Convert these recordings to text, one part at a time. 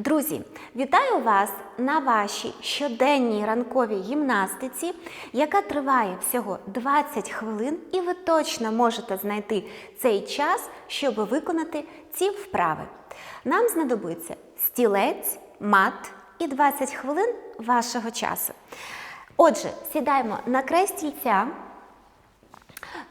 Друзі, вітаю вас на вашій щоденній ранковій гімнастиці, яка триває всього 20 хвилин, і ви точно можете знайти цей час, щоб виконати ці вправи. Нам знадобиться стілець, мат і 20 хвилин вашого часу. Отже, сідаємо на край стільця,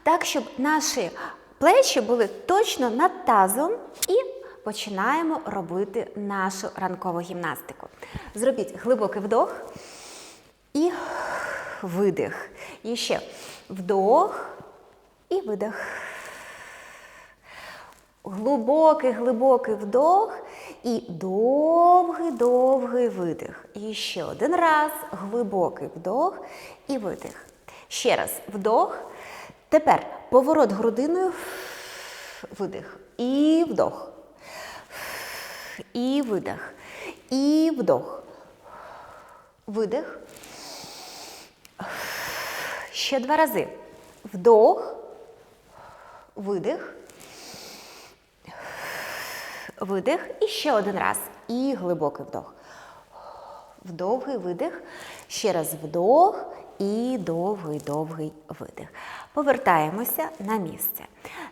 так, щоб наші плечі були точно над тазом і починаємо робити нашу ранкову гімнастику. Зробіть глибокий вдох і видих. І ще вдох і видих. Глибокий, глибокий вдох і довгий, довгий видих. І ще один раз глибокий вдох і видих. Ще раз вдох. Тепер поворот грудиною, видих. І вдох. І видих. І вдох. Видих. Ще два рази. Вдох. Видих. Видих. І ще один раз. І глибокий вдох. Вдовгий видих. Ще раз вдох і довгий-довгий видих. Повертаємося на місце.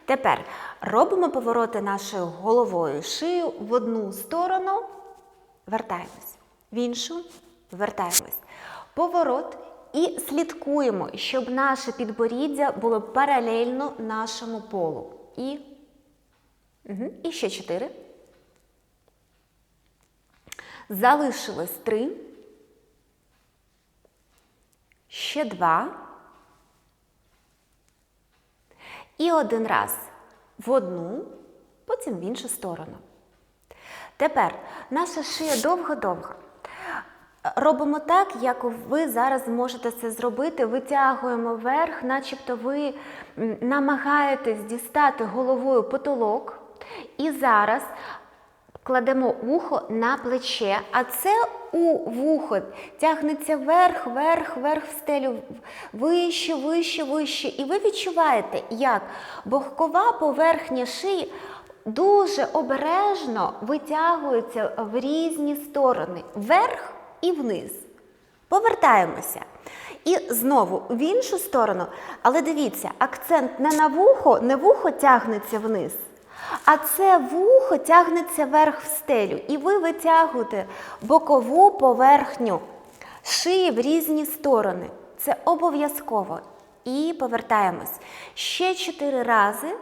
Тепер робимо повороти нашою головою, шию в одну сторону, вертаємось, в іншу, вертаємось. Поворот і слідкуємо, щоб наше підборіддя було паралельно нашому полу. І, угу. і ще чотири. Залишилось три. Ще два. І один раз в одну, потім в іншу сторону. Тепер наша шия довго-довго. Робимо так, як ви зараз можете це зробити. Витягуємо вверх, начебто ви намагаєтесь дістати головою потолок. І зараз кладемо ухо на плече, а це у вухо тягнеться вверх, вверх, вверх в стелю, вище, вище, вище. І ви відчуваєте, як бокова поверхня шиї дуже обережно витягується в різні сторони, вверх і вниз. Повертаємося. І знову в іншу сторону, але дивіться, акцент не на вухо, не вухо тягнеться вниз. А це вухо тягнеться вверх в стелю. І ви витягуєте бокову поверхню шиї в різні сторони. Це обов'язково. І повертаємось. Ще чотири рази.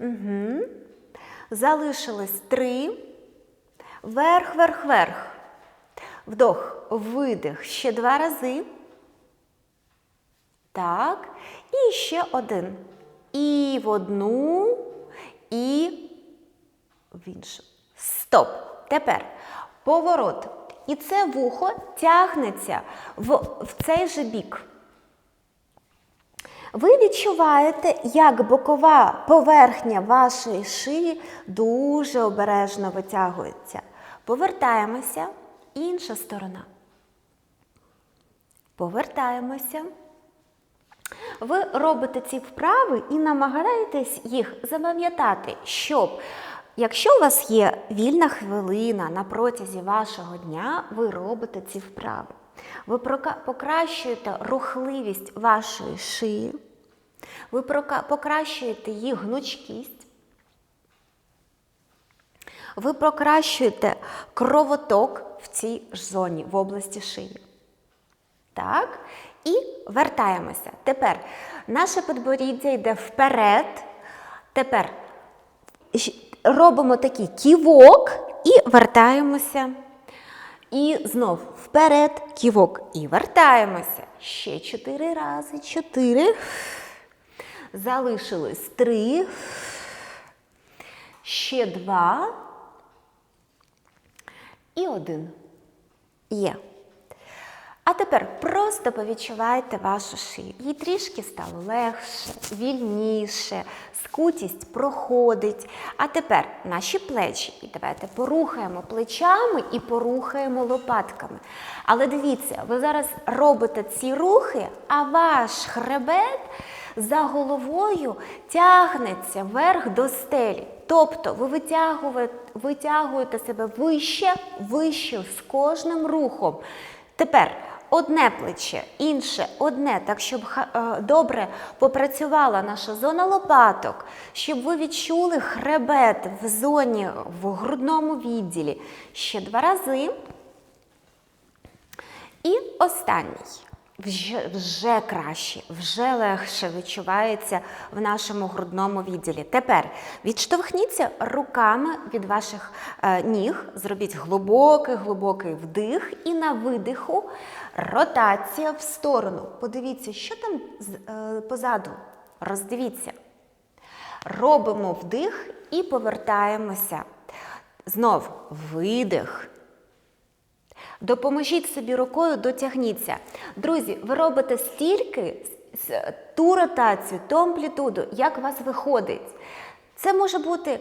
Угу. Залишилось три. Вверх, вверх, вверх. Вдох, видих. Ще два рази. Так. І ще один. І в одну, і в іншу. Стоп. Тепер поворот. І це вухо тягнеться в, в цей же бік. Ви відчуваєте, як бокова поверхня вашої шиї дуже обережно витягується. Повертаємося. Інша сторона. Повертаємося. Ви робите ці вправи і намагаєтесь їх запам'ятати, щоб, якщо у вас є вільна хвилина на протязі вашого дня, ви робите ці вправи. Ви покращуєте рухливість вашої шиї, ви покращуєте її гнучкість, ви покращуєте кровоток в цій ж зоні, в області шиї. Так? І вертаємося. Тепер наше підборіддя йде вперед. Тепер робимо такий ківок і вертаємося. І знов вперед, ківок і вертаємося. Ще чотири рази. Чотири. Залишилось три. Ще два. І один. Є. А тепер просто повідчувайте вашу шию. Їй трішки стало легше, вільніше, скутість проходить. А тепер наші плечі. І давайте порухаємо плечами і порухаємо лопатками. Але дивіться, ви зараз робите ці рухи, а ваш хребет за головою тягнеться вверх до стелі. Тобто ви витягуєте, витягуєте себе вище, вище з кожним рухом. Тепер одне плече, інше, одне, так щоб е, добре попрацювала наша зона лопаток, щоб ви відчули хребет в зоні, в грудному відділі. Ще два рази. І останній. Вже, вже краще, вже легше відчувається в нашому грудному відділі. Тепер відштовхніться руками від ваших е, ніг, зробіть глибокий, глибокий вдих і на видиху ротація в сторону. Подивіться, що там е, позаду. Роздивіться. Робимо вдих і повертаємося. Знов видих. Допоможіть собі рукою, дотягніться. Друзі, ви робите стільки ту ротацію, ту амплітуду, як у вас виходить. Це може бути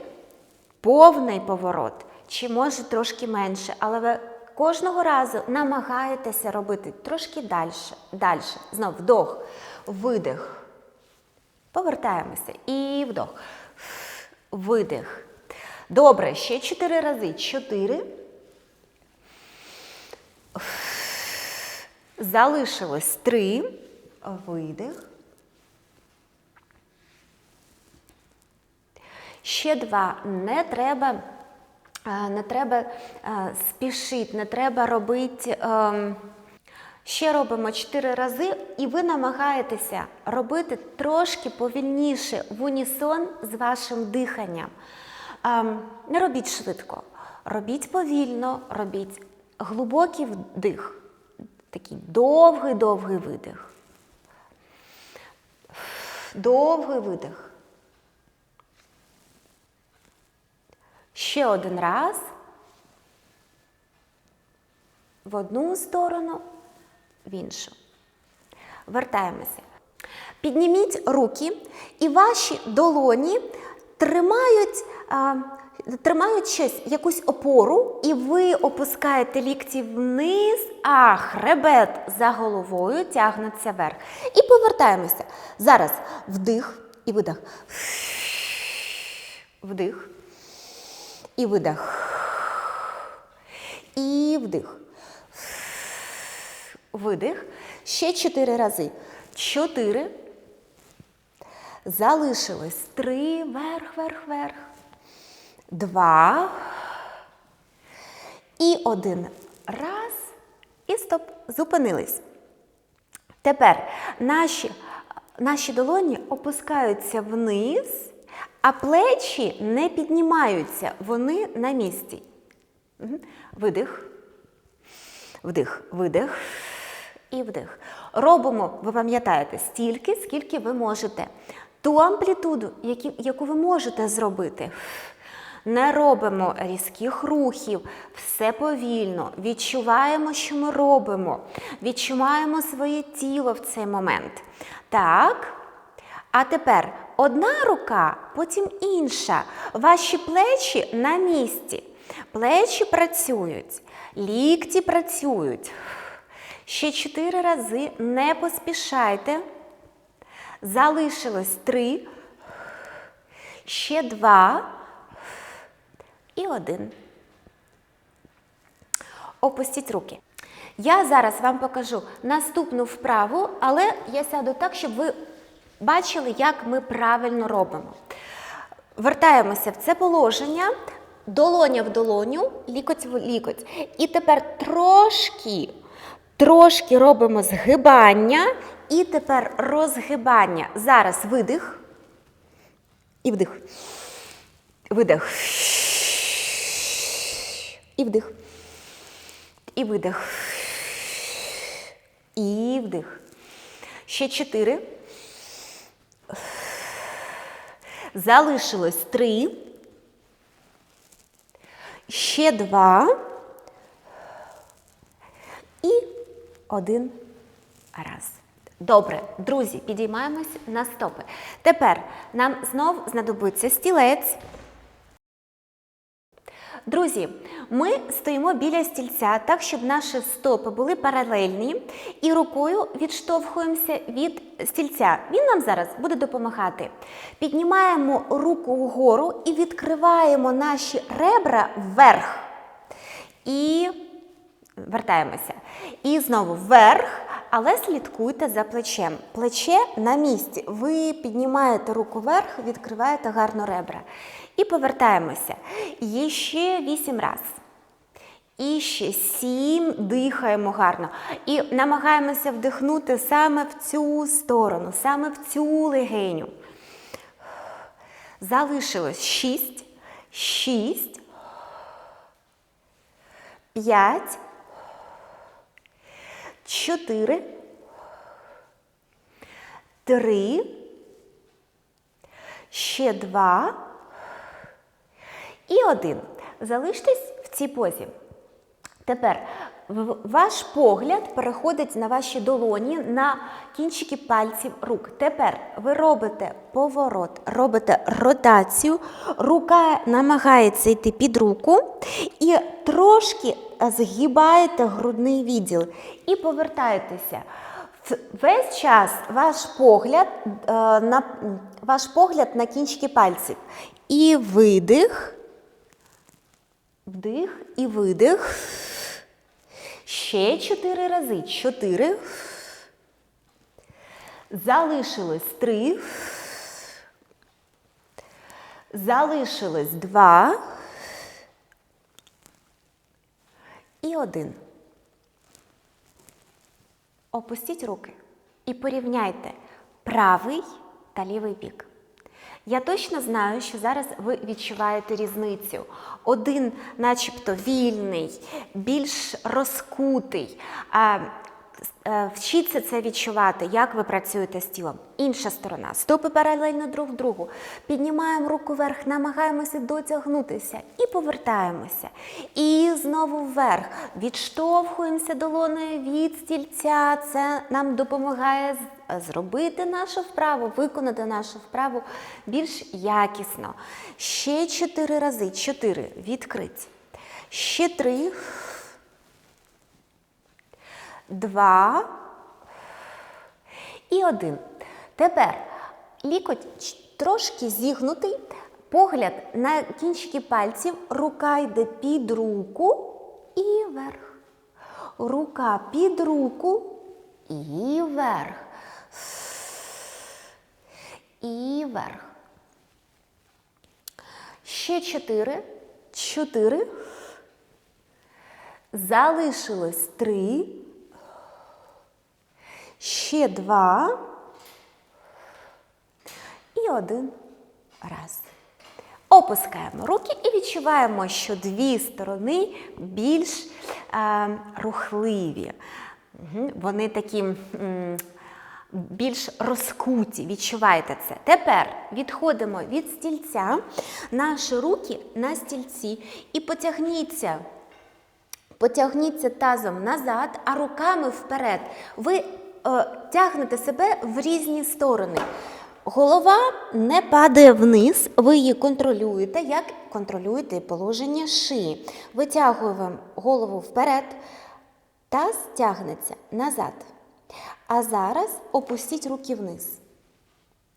повний поворот, чи може трошки менше, але ви кожного разу намагаєтеся робити трошки далі. далі. Знов вдох, видих. Повертаємося. І вдох. Видих. Добре, ще чотири рази. Чотири. Залишилось три. Видих. Ще два. Не треба, е, не треба е, спішити, не треба робити. ем, Ще робимо 4 рази, і ви намагаєтеся робити трошки повільніше в унісон з вашим диханням. Ем, Не робіть швидко, робіть повільно, робіть глибокий вдих, такий довгий-довгий видих. Довгий видих. Ще один раз. В одну сторону, в іншу. Вертаємося. Підніміть руки, і ваші долоні тримають, тримають якусь опору, і ви опускаєте лікті вниз, а хребет за головою тягнеться вверх. І повертаємося. Зараз вдих і видих. Вдих. І видих. І вдих. Видих. Ще чотири рази. Чотири. Залишилось три. Вверх, вверх, вверх. Два. І один. Раз. І стоп. Зупинились. Тепер наші, наші долоні опускаються вниз, а плечі не піднімаються. Вони на місці. Видих. Вдих, видих і вдих. Робимо, ви пам'ятаєте, стільки, скільки ви можете. Ту амплітуду, яку ви можете зробити. Не робимо різких рухів, все повільно. Відчуваємо, що ми робимо. Відчуваємо своє тіло в цей момент. Так. А тепер одна рука, потім інша. Ваші плечі на місці. Плечі працюють, лікті працюють. Ще чотири рази не поспішайте. Залишилось три. Ще два. І один. Опустіть руки. Я зараз вам покажу наступну вправу, але я сяду так, щоб ви бачили, як ми правильно робимо. Вертаємося в це положення, долоня в долоню, лікоть в лікоть. І тепер трошки, трошки робимо згибання, і тепер розгибання. Зараз видих і вдих. Видих. І вдих. І видих. І вдих. Ще чотири. Залишилось три. Ще два. І один раз. Добре, друзі, підіймаємось на стопи. Тепер нам знов знадобиться стілець. Друзі, ми стоїмо біля стільця так, щоб наші стопи були паралельні, і рукою відштовхуємося від стільця. Він нам зараз буде допомагати. Піднімаємо руку вгору і відкриваємо наші ребра вверх. І вертаємося. І знову вверх, але слідкуйте за плечем. Плече на місці. Ви піднімаєте руку вверх, відкриваєте гарно ребра. І повертаємося. І ще вісім раз. І ще сім дихаємо гарно. І намагаємося вдихнути саме в цю сторону, саме в цю легеню. Залишилось шість, шість, п'ять, чотири, три, ще два і один. Залиштесь в цій позі. Тепер ваш погляд переходить на ваші долоні, на кінчики пальців рук. Тепер ви робите поворот, робите ротацію, рука намагається йти під руку і трошки згибаєте грудний відділ і повертаєтеся. Весь час ваш погляд, е, на, ваш погляд на кінчики пальців. І видих. Вдих і видих. Ще чотири рази. Чотири. Залишилось три. Залишилось два. І один. Опустіть руки і порівняйте правий та лівий бік. Я точно знаю, що зараз ви відчуваєте різницю. Один, начебто, вільний, більш розкутий. Е, Вчіться це відчувати, як ви працюєте з тілом. Інша сторона. Стопи паралельно друг другу. Піднімаємо руку вверх, намагаємося дотягнутися і повертаємося. І знову вверх. Відштовхуємося долоною від стільця. Це нам допомагає зробити нашу вправу, виконати нашу вправу більш якісно. Ще чотири рази. Чотири. Відкриті. Ще три. Два. І один. Тепер лікоть трошки зігнутий, погляд на кінчики пальців, рука йде під руку і вверх. Рука під руку і вверх. І вверх. Ще чотири. Чотири. Залишилось три. Ще два. І один раз. Опускаємо руки і відчуваємо, що дві сторони більш е, рухливі. Вони такі м, більш розкуті. Відчуваєте це. Тепер відходимо від стільця, наші руки на стільці і потягніться. Потягніться тазом назад, а руками вперед. Ви тягнете себе в різні сторони. Голова не падає вниз, ви її контролюєте, як контролюєте положення шиї. Витягуємо голову вперед, таз тягнеться назад. А зараз опустіть руки вниз.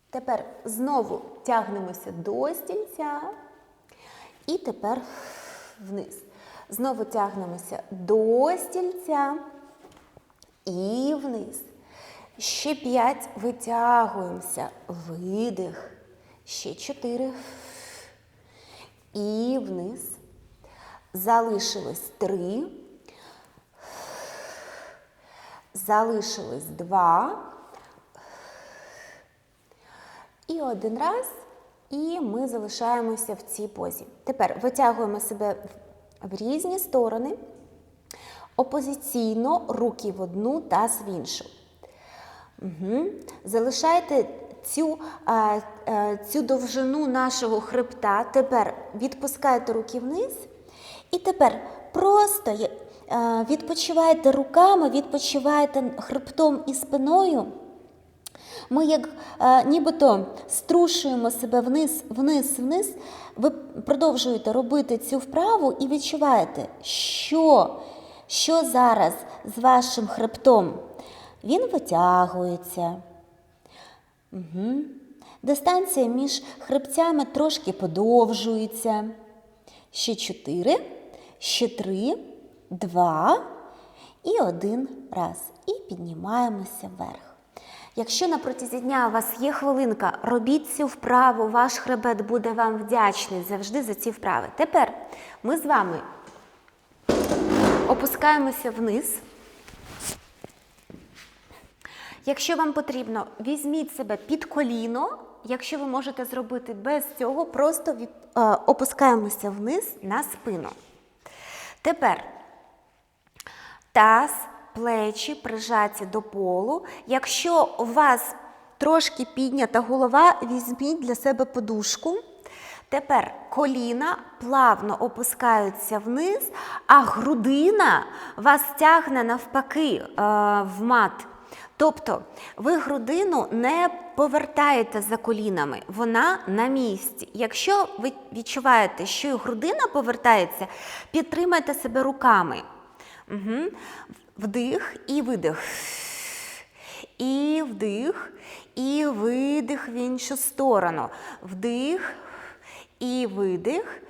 Тепер знову тягнемося до стільця. І тепер вниз. Знову тягнемося до стільця і вниз. Ще п'ять витягуємося. Видих. Ще чотири. І вниз. Залишилось три. Залишилось два. І один раз. І ми залишаємося в цій позі. Тепер витягуємо себе в різні сторони. Опозиційно руки в одну, таз в іншу. Угу. Залишайте цю, а, а, цю довжину нашого хребта. Тепер відпускайте руки вниз. І тепер просто а, відпочивайте руками, відпочивайте хребтом і спиною. Ми як е, нібито струшуємо себе вниз, вниз, вниз. Ви продовжуєте робити цю вправу і відчуваєте, що, що зараз з вашим хребтом. Він витягується. Угу. Дистанція між хребцями трошки подовжується. Ще чотири, ще три, два і один раз. І піднімаємося вверх. Якщо на протязі дня у вас є хвилинка, робіть цю вправу, ваш хребет буде вам вдячний завжди за ці вправи. Тепер ми з вами опускаємося вниз. Якщо вам потрібно, візьміть себе під коліно. Якщо ви можете зробити без цього, просто від, е, опускаємося вниз на спину. Тепер таз, плечі прижаті до полу. Якщо у вас трошки піднята голова, візьміть для себе подушку. Тепер коліна плавно опускаються вниз, а грудина вас тягне навпаки е, в мат. Тобто ви грудину не повертаєте за колінами, вона на місці. Якщо ви відчуваєте, що і грудина повертається, підтримайте себе руками. Угу. Вдих і видих. І вдих, і видих в іншу сторону. Вдих і видих.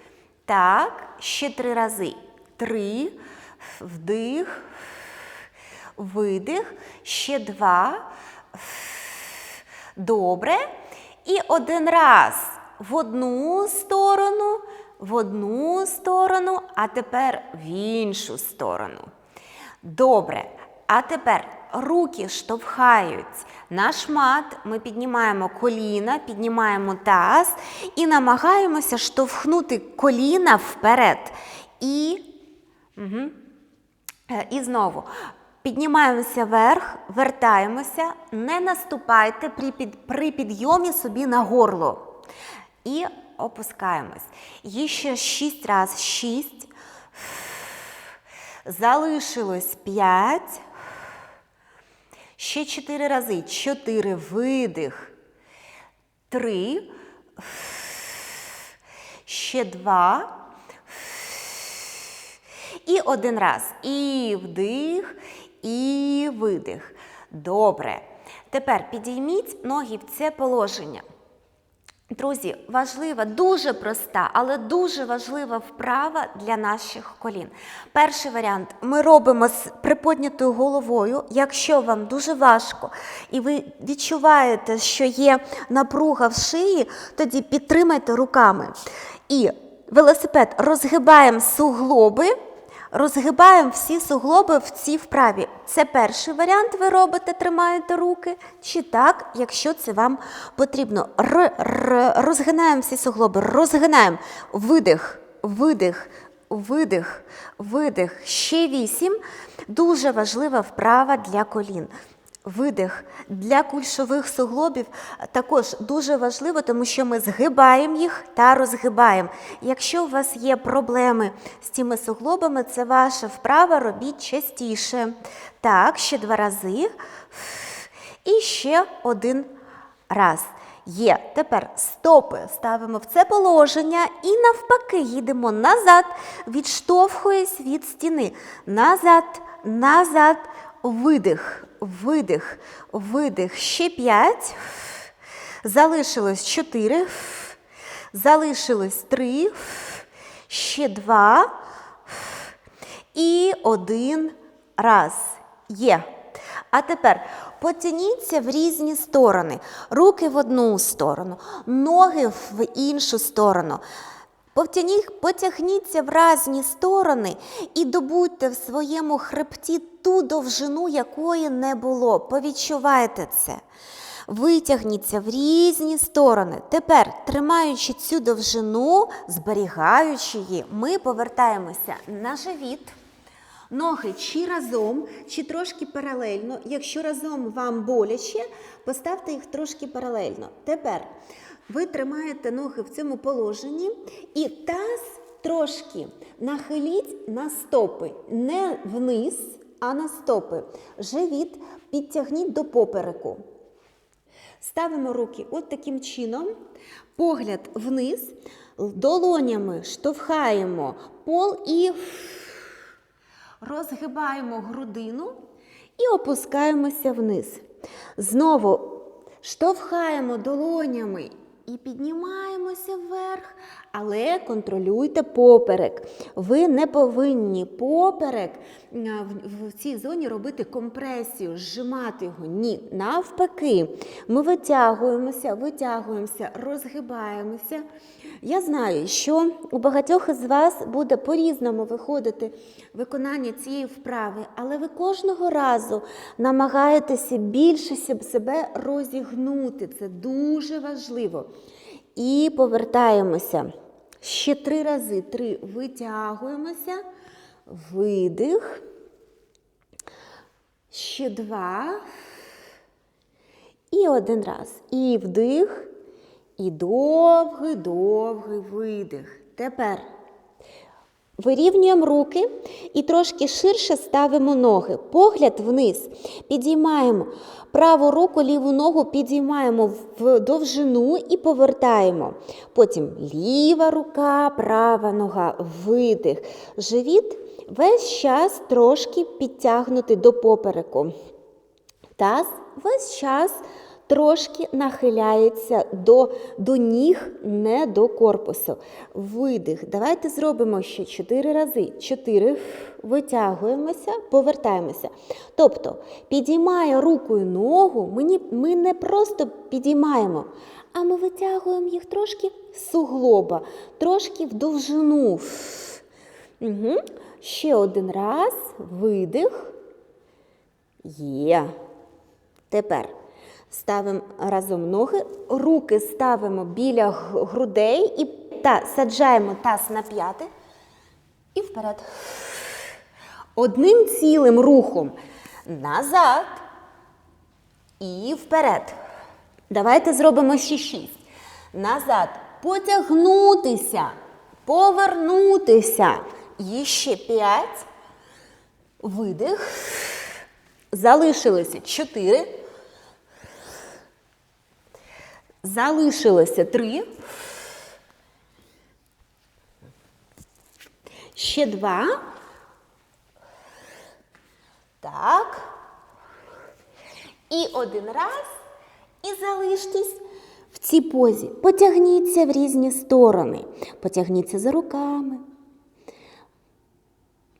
Так, ще три рази. Три, вдих, видих, ще два. Добре. І один раз в одну сторону, в одну сторону, а тепер в іншу сторону. Добре. А тепер руки штовхають наш мат, ми піднімаємо коліна, піднімаємо таз і намагаємося штовхнути коліна вперед. І, угу. і знову піднімаємося вверх, вертаємося, не наступайте при, під, при підйомі собі на горло. І опускаємось. І ще шість разів. Шість. Залишилось п'ять. Ще чотири рази. Чотири. Видих. Три. Ще два. І один раз. І вдих, і видих. Добре. Тепер підійміть ноги в це положення. Друзі, важлива, дуже проста, але дуже важлива вправа для наших колін. Перший варіант ми робимо з приподнятою головою. Якщо вам дуже важко і ви відчуваєте, що є напруга в шиї, тоді підтримайте руками. І велосипед розгибаємо суглоби. Розгибаємо всі суглоби в цій вправі. Це перший варіант, ви робите, тримаєте руки, чи так, якщо це вам потрібно. Р, р, розгинаємо всі суглоби, розгинаємо. Видих, видих, видих, видих. Ще вісім. Дуже важлива вправа для колін. Видих для кульшових суглобів також дуже важливо, тому що ми згибаємо їх та розгибаємо. Якщо у вас є проблеми з цими суглобами, це ваша вправа, робіть частіше. Так, ще два рази. І ще один раз. Є. Тепер стопи ставимо в це положення і навпаки їдемо назад, відштовхуєсь від стіни. Назад, назад, видих, видих, видих. Ще п'ять. Залишилось чотири. Залишилось три. Ще два. І один раз. Є. А тепер потяніться в різні сторони. Руки в одну сторону, ноги в іншу сторону. Потягніть, потягніться в різні сторони і добудьте в своєму хребті ту довжину, якої не було. Повідчувайте це. Витягніться в різні сторони. Тепер, тримаючи цю довжину, зберігаючи її, ми повертаємося на живіт. Ноги чи разом, чи трошки паралельно. Якщо разом вам боляче, поставте їх трошки паралельно. Тепер ви тримаєте ноги в цьому положенні і таз трошки нахиліть на стопи. Не вниз, а на стопи. Живіт підтягніть до попереку. Ставимо руки от таким чином, погляд вниз, долонями штовхаємо пол і розгибаємо грудину і опускаємося вниз. Знову штовхаємо долонями і піднімаємося вверх, але контролюйте поперек. Ви не повинні поперек в, цій зоні робити компресію, зжимати його. Ні, навпаки, ми витягуємося, витягуємося, розгибаємося. Я знаю, що у багатьох із вас буде по-різному виходити виконання цієї вправи, але ви кожного разу намагаєтеся більше себе розігнути. Це дуже важливо. І повертаємося. Ще три рази. Три. Витягуємося. Видих. Ще два. І один раз. І вдих. І довгий, довгий видих. Тепер вирівнюємо руки і трошки ширше ставимо ноги. Погляд вниз. Підіймаємо праву руку, ліву ногу підіймаємо в довжину і повертаємо. Потім ліва рука, права нога, видих. Живіт весь час трошки підтягнутий до попереку. Таз весь час трошки нахиляється до, до ніг, не до корпусу. Видих. Давайте зробимо ще 4 рази. 4. Витягуємося, повертаємося. Тобто, підіймає руку і ногу, ми, ми не просто підіймаємо, а ми витягуємо їх трошки з суглоба, трошки в довжину. Угу. Ще один раз. Видих. Є. Тепер ставимо разом ноги, руки ставимо біля грудей і та, саджаємо таз на п'яти і вперед. Одним цілим рухом назад і вперед. Давайте зробимо ще шість. Назад. Потягнутися. Повернутися. І ще п'ять. Видих. Залишилося 4. Залишилося 3. Ще 2. Так. І один раз. І залиштесь в цій позі. Потягніться в різні сторони. Потягніться за руками.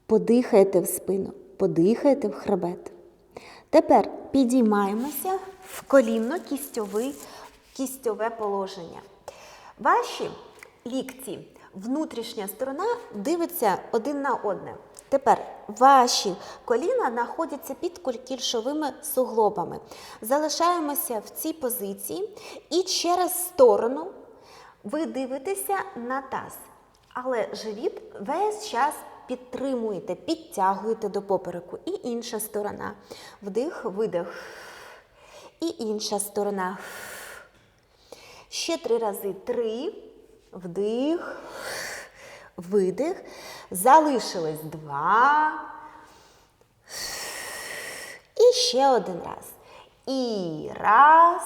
Подихайте в спину, подихайте в хребет. Тепер підіймаємося в колінно-кістьовий, кістьове положення. Ваші лікті, внутрішня сторона дивиться один на одне. Тепер ваші коліна знаходяться під куль- кільшовими суглобами. Залишаємося в цій позиції і через сторону ви дивитеся на таз. Але живіт весь час підтримуєте, підтягуєте до попереку. І інша сторона. Вдих, видих. І інша сторона. Ще три рази. Три. Вдих. Видих. Залишилось два. І ще один раз. І раз.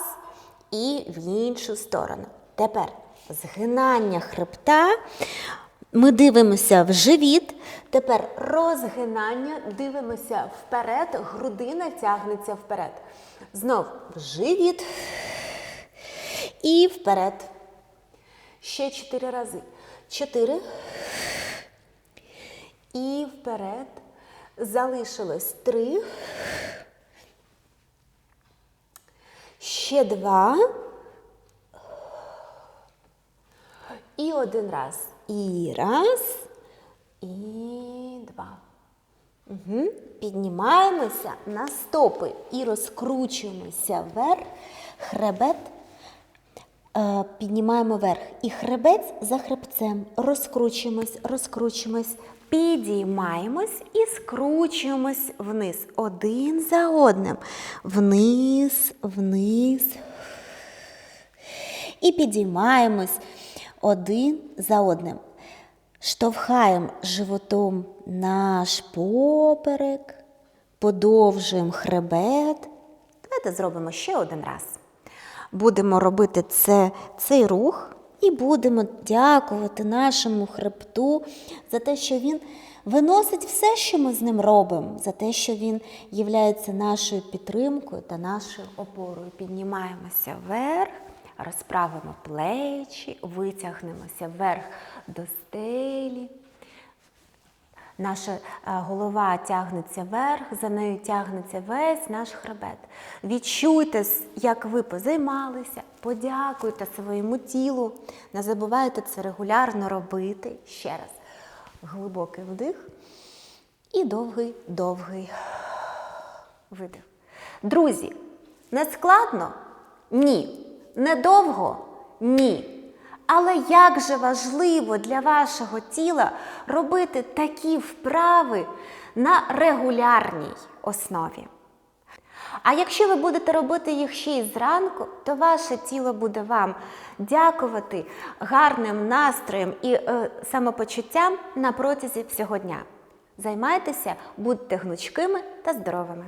І в іншу сторону. Тепер згинання хребта. Ми дивимося в живіт. Тепер розгинання, дивимося вперед, грудина тягнеться вперед. Знов в живіт і вперед. Ще чотири рази. Чотири. І вперед. Залишилось три. Ще два. І один раз. І раз. І два. Угу. Піднімаємося на стопи і розкручуємося вверх. Хребет піднімаємо вверх. І хребець за хребцем. Розкручуємось, розкручуємось, підіймаємось і скручуємось вниз. Один за одним. Вниз, вниз. І підіймаємось один за одним. Штовхаємо животом наш поперек, подовжуємо хребет. Давайте зробимо ще один раз. Будемо робити це, цей рух і будемо дякувати нашому хребту за те, що він виносить все, що ми з ним робимо, за те, що він є нашою підтримкою та нашою опорою. Піднімаємося вверх, розправимо плечі, витягнемося вверх до стелі. Наша е, голова тягнеться вверх, за нею тягнеться весь наш хребет. Відчуйте, як ви позаймалися, подякуйте своєму тілу. Не забувайте це регулярно робити. Ще раз. Глибокий вдих і довгий, довгий видих. Друзі, не складно? Ні. Недовго? Ні. Але як же важливо для вашого тіла робити такі вправи на регулярній основі. А якщо ви будете робити їх ще й зранку, то ваше тіло буде вам дякувати гарним настроєм і е, самопочуттям на протязі всього дня. Займайтеся, будьте гнучкими та здоровими.